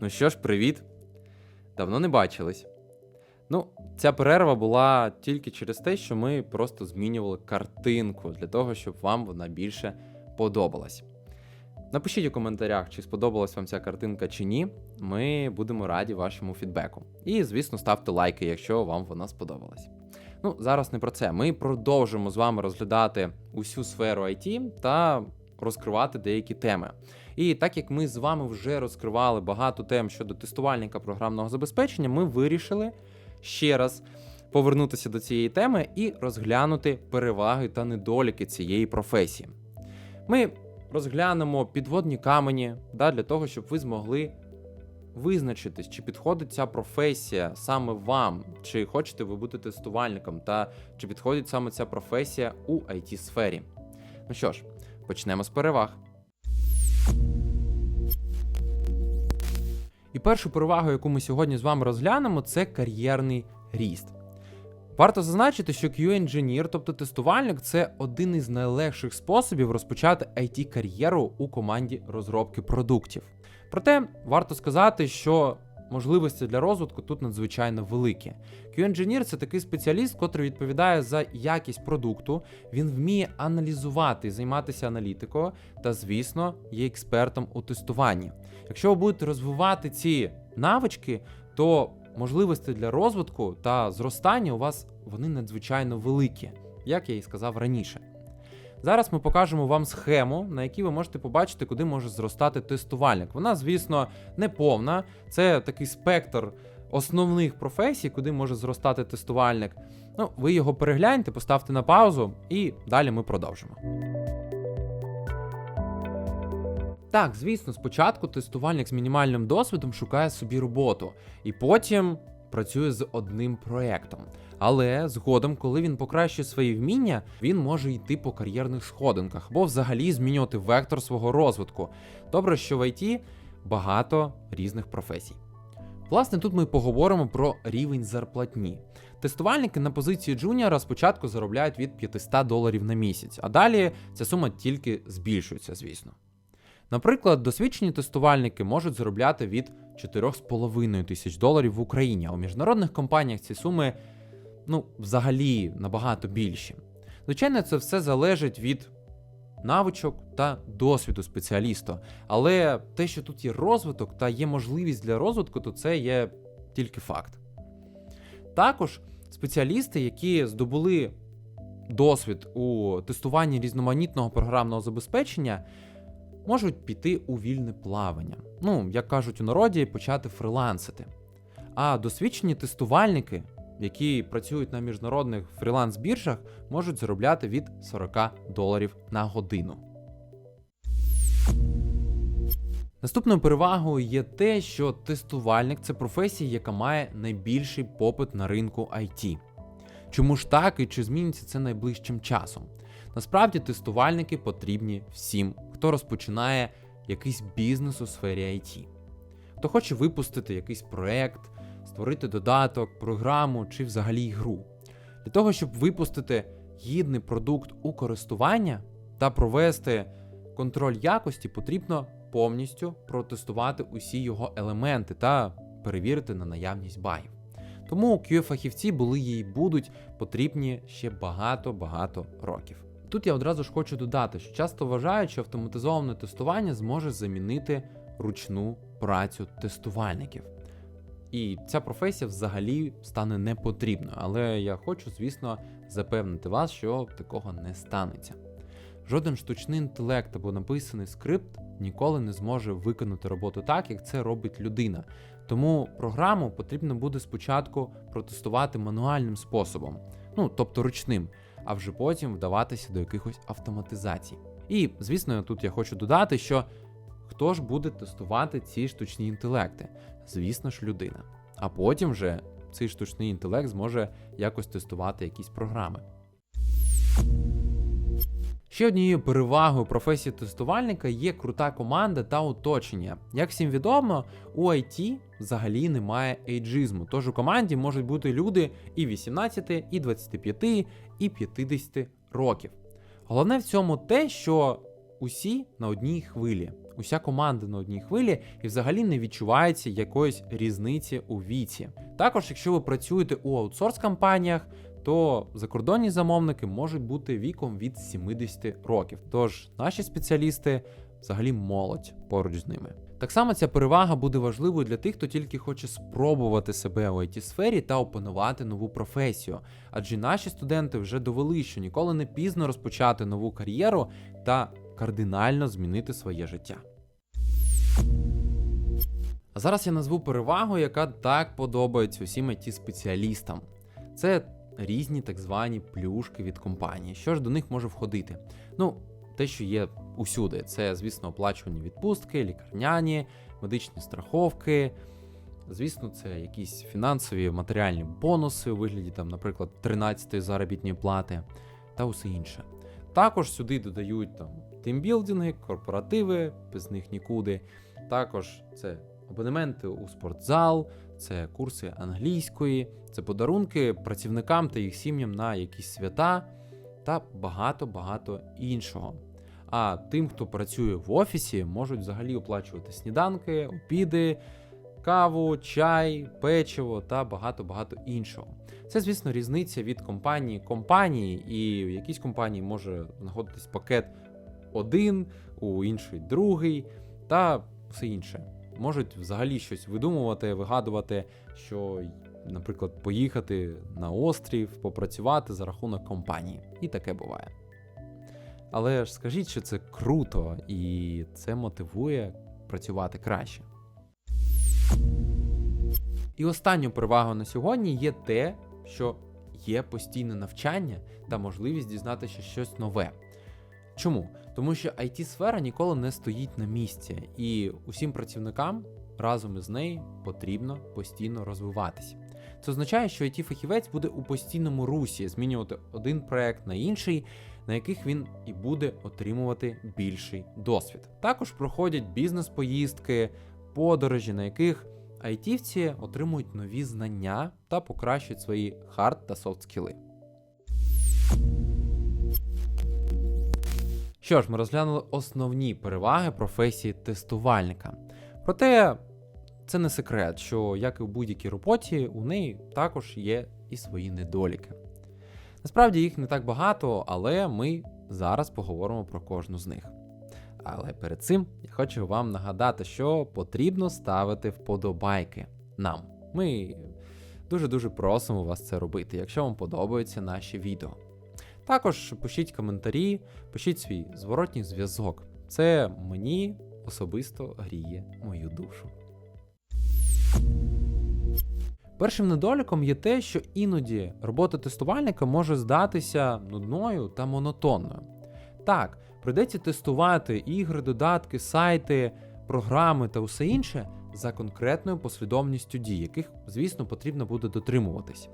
Ну що ж, привіт. Давно не бачились. Ну, ця перерва була тільки через те, що ми просто змінювали картинку для того, щоб вам вона більше подобалась. Напишіть у коментарях, чи сподобалась вам ця картинка чи ні. Ми будемо раді вашому фідбеку. І, звісно, ставте лайки, якщо вам вона сподобалась. Ну, зараз не про це. Ми продовжимо з вами розглядати усю сферу IT та розкривати деякі теми. І так як ми з вами вже розкривали багато тем щодо тестувальника програмного забезпечення, ми вирішили ще раз повернутися до цієї теми і розглянути переваги та недоліки цієї професії. Ми розглянемо підводні камені да, для того, щоб ви змогли визначитись, чи підходить ця професія саме вам, чи хочете ви бути тестувальником, та чи підходить саме ця професія у it сфері Ну що ж, почнемо з переваг. І першу перевагу, яку ми сьогодні з вами розглянемо, це кар'єрний ріст. Варто зазначити, що QA-інженір, тобто тестувальник, це один із найлегших способів розпочати IT-кар'єру у команді розробки продуктів. Проте варто сказати, що можливості для розвитку тут надзвичайно великі. QA-інженір це такий спеціаліст, котрий відповідає за якість продукту, він вміє аналізувати, займатися аналітикою та, звісно, є експертом у тестуванні. Якщо ви будете розвивати ці навички, то можливості для розвитку та зростання у вас вони надзвичайно великі, як я і сказав раніше. Зараз ми покажемо вам схему, на якій ви можете побачити, куди може зростати тестувальник. Вона, звісно, не повна. Це такий спектр основних професій, куди може зростати тестувальник. Ну, ви його перегляньте, поставте на паузу, і далі ми продовжимо. Так, звісно, спочатку тестувальник з мінімальним досвідом шукає собі роботу, і потім працює з одним проєктом. Але згодом, коли він покращує свої вміння, він може йти по кар'єрних сходинках або взагалі змінювати вектор свого розвитку. Добре, що в IT багато різних професій. Власне, тут ми поговоримо про рівень зарплатні. Тестувальники на позиції джуніора спочатку заробляють від 500 доларів на місяць, а далі ця сума тільки збільшується, звісно. Наприклад, досвідчені тестувальники можуть заробляти від 4,5 тисяч доларів в Україні, а у міжнародних компаніях ці суми ну, взагалі набагато більші. Звичайно, це все залежить від навичок та досвіду спеціаліста. Але те, що тут є розвиток та є можливість для розвитку, то це є тільки факт. Також спеціалісти, які здобули досвід у тестуванні різноманітного програмного забезпечення, можуть піти у вільне плавання. Ну, як кажуть у народі, почати фрилансити. А досвідчені тестувальники, які працюють на міжнародних фріланс-біржах, можуть заробляти від 40 доларів на годину. Наступною перевагою є те, що тестувальник це професія, яка має найбільший попит на ринку IT. Чому ж так і чи зміниться це найближчим часом? Насправді тестувальники потрібні всім, хто розпочинає якийсь бізнес у сфері IT. Хто хоче випустити якийсь проект, створити додаток, програму чи взагалі гру. Для того, щоб випустити гідний продукт у користування та провести контроль якості, потрібно повністю протестувати усі його елементи та перевірити на наявність багів. Тому QA-фахівці були і будуть потрібні ще багато-багато років. Тут я одразу ж хочу додати, що часто вважають, що автоматизоване тестування зможе замінити ручну працю тестувальників. І ця професія взагалі стане непотрібною. Але я хочу, звісно, запевнити вас, що такого не станеться. Жоден штучний інтелект або написаний скрипт ніколи не зможе виконати роботу так, як це робить людина. Тому програму потрібно буде спочатку протестувати мануальним способом, ну тобто ручним, а вже потім вдаватися до якихось автоматизацій. І, звісно, тут я хочу додати, що хто ж буде тестувати ці штучні інтелекти? Звісно ж, людина. А потім вже цей штучний інтелект зможе якось тестувати якісь програми. Ще однією перевагою професії тестувальника є крута команда та оточення. Як всім відомо, у IT взагалі немає ейджизму, тож у команді можуть бути люди і 18, і 25, і 50 років. Головне в цьому те, що усі на одній хвилі, уся команда на одній хвилі і взагалі не відчувається якоїсь різниці у віці. Також, якщо ви працюєте у аутсорс-компаніях, то закордонні замовники можуть бути віком від 70 років. Тож наші спеціалісти взагалі молодь поруч з ними. Так само ця перевага буде важливою для тих, хто тільки хоче спробувати себе у it сфері та опанувати нову професію. Адже наші студенти вже довели, що ніколи не пізно розпочати нову кар'єру та кардинально змінити своє життя. А зараз я назву перевагу, яка так подобається усім it спеціалістам. Це різні так звані плюшки від компанії. Що ж до них може входити? Ну, те, що є усюди, це, звісно, оплачувані відпустки, лікарняні, медичні страховки. Звісно, це якісь фінансові матеріальні бонуси у вигляді, там, наприклад, 13-ї заробітної плати та усе інше. Також сюди додають там тимбілдинги, корпоративи, без них нікуди. Також це абонементи у спортзал, це курси англійської, це подарунки працівникам та їх сім'ям на якісь свята та багато-багато іншого. А тим, хто працює в офісі, можуть взагалі оплачувати сніданки, обіди, каву, чай, печиво та багато-багато іншого. Це, звісно, різниця від компанії компанії, і в якійсь компанії може знаходитись пакет один, у іншої другий, та все інше. Можуть взагалі щось видумувати, вигадувати, що, наприклад, поїхати на острів, попрацювати за рахунок компанії. І таке буває. Але ж скажіть, що це круто і це мотивує працювати краще. І останню перевагою на сьогодні є те, що є постійне навчання та можливість дізнатися щось нове. Чому? Тому що it сфера ніколи не стоїть на місці, і усім працівникам разом із нею потрібно постійно розвиватися. Це означає, що it фахівець буде у постійному русі змінювати один проект на інший, на яких він і буде отримувати більший досвід. Також проходять бізнес-поїздки, подорожі, на яких айтівці отримують нові знання та покращують свої хард та софт скіли. Що ж, ми розглянули основні переваги професії тестувальника. Проте це не секрет, що як і в будь-якій роботі, у неї також є і свої недоліки. Насправді їх не так багато, але ми зараз поговоримо про кожну з них. Але перед цим я хочу вам нагадати, що потрібно ставити вподобайки нам. Ми дуже-дуже просимо вас це робити, якщо вам подобаються наші відео. Також пишіть коментарі, пишіть свій зворотній зв'язок. Це мені особисто гріє мою душу. Першим недоліком є те, що іноді робота тестувальника може здатися нудною та монотонною. Так, прийдеться тестувати ігри, додатки, сайти, програми та усе інше за конкретною послідовністю дій, яких, звісно, потрібно буде дотримуватись.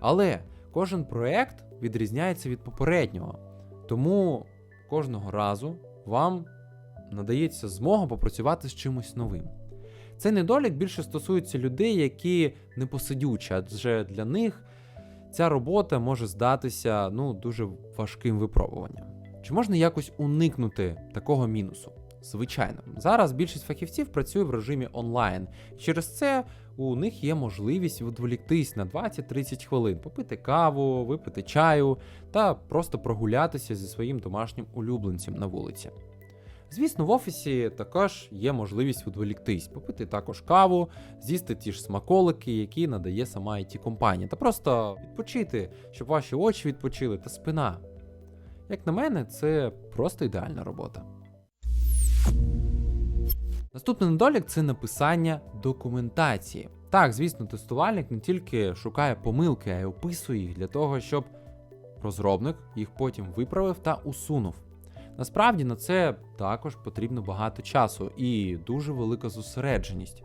Але кожен проект відрізняється від попереднього, тому кожного разу вам надається змога попрацювати з чимось новим. Цей недолік більше стосується людей, які непосидючі, адже для них ця робота може здатися ну, дуже важким випробуванням. Чи можна якось уникнути такого мінусу? Звичайно, зараз більшість фахівців працює в режимі онлайн. Через це у них є можливість відволіктись на 20-30 хвилин, попити каву, випити чаю та просто прогулятися зі своїм домашнім улюбленцем на вулиці. Звісно, в офісі також є можливість відволіктись, попити також каву, з'їсти ті ж смаколики, які надає сама it компанія, та просто відпочити, щоб ваші очі відпочили та спина. Як на мене, це просто ідеальна робота. Наступний недолік це написання документації. Так, звісно, тестувальник не тільки шукає помилки, а й описує їх для того, щоб розробник їх потім виправив та усунув. Насправді на це також потрібно багато часу і дуже велика зосередженість.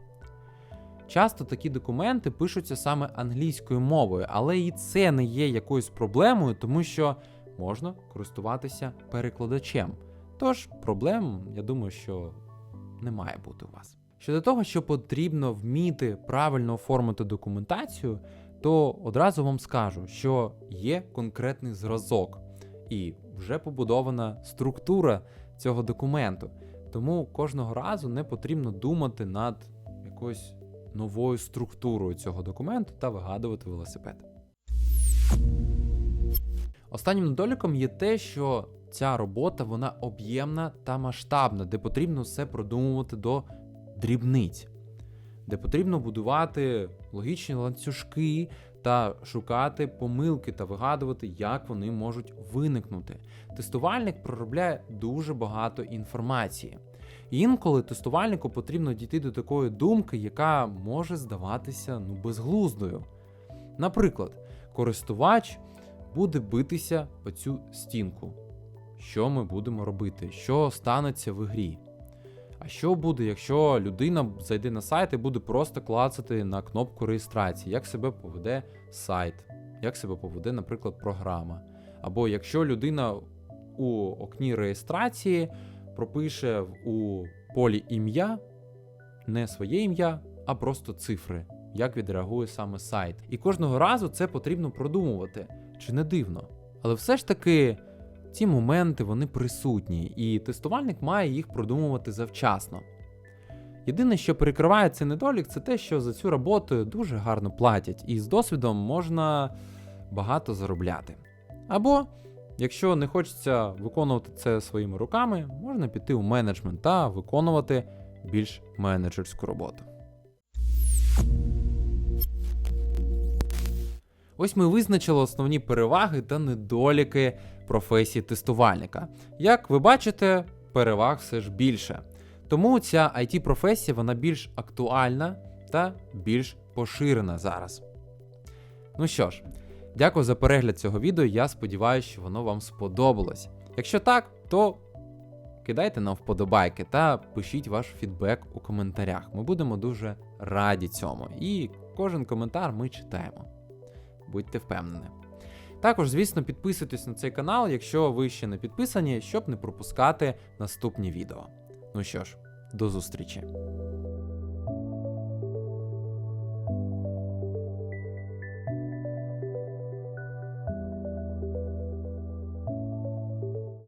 Часто такі документи пишуться саме англійською мовою, але і це не є якоюсь проблемою, тому що можна користуватися перекладачем. Тож проблем, я думаю, що не має бути у вас. Щодо того, що потрібно вміти правильно оформити документацію, то одразу вам скажу, що є конкретний зразок, і вже побудована структура цього документу. тому кожного разу не потрібно думати над якоюсь новою структурою цього документу та вигадувати велосипед. Останнім недоліком є те, що ця робота вона об'ємна та масштабна, де потрібно все продумувати до дрібниць, де потрібно будувати логічні ланцюжки та шукати помилки та вигадувати, як вони можуть виникнути. Тестувальник проробляє дуже багато інформації. Інколи тестувальнику потрібно дійти до такої думки, яка може здаватися ну, безглуздою. Наприклад, користувач буде битися по цю стінку. Що ми будемо робити? Що станеться в грі? А що буде, якщо людина зайде на сайт і буде просто клацати на кнопку реєстрації? Як себе поведе сайт? Як себе поведе, наприклад, програма? Або якщо людина у окні реєстрації пропише у полі ім'я не своє ім'я, а просто цифри, як відреагує саме сайт. І кожного разу це потрібно продумувати, чи не дивно. Але все ж таки ці моменти вони присутні, і тестувальник має їх продумувати завчасно. Єдине, що перекриває цей недолік, це те, що за цю роботу дуже гарно платять, і з досвідом можна багато заробляти. Або, якщо не хочеться виконувати це своїми руками, можна піти у менеджмент та виконувати більш менеджерську роботу. Ось ми визначили основні переваги та недоліки професії тестувальника. Як ви бачите, переваг все ж більше. Тому ця it професія вона більш актуальна та більш поширена зараз. Ну що ж, дякую за перегляд цього відео. Я сподіваюся, що воно вам сподобалось. Якщо так, то кидайте нам вподобайки та пишіть ваш фідбек у коментарях. Ми будемо дуже раді цьому. І кожен коментар ми читаємо. Будьте впевнені. Також, звісно, підписуйтесь на цей канал, якщо ви ще не підписані, щоб не пропускати наступні відео. Ну що ж, до зустрічі!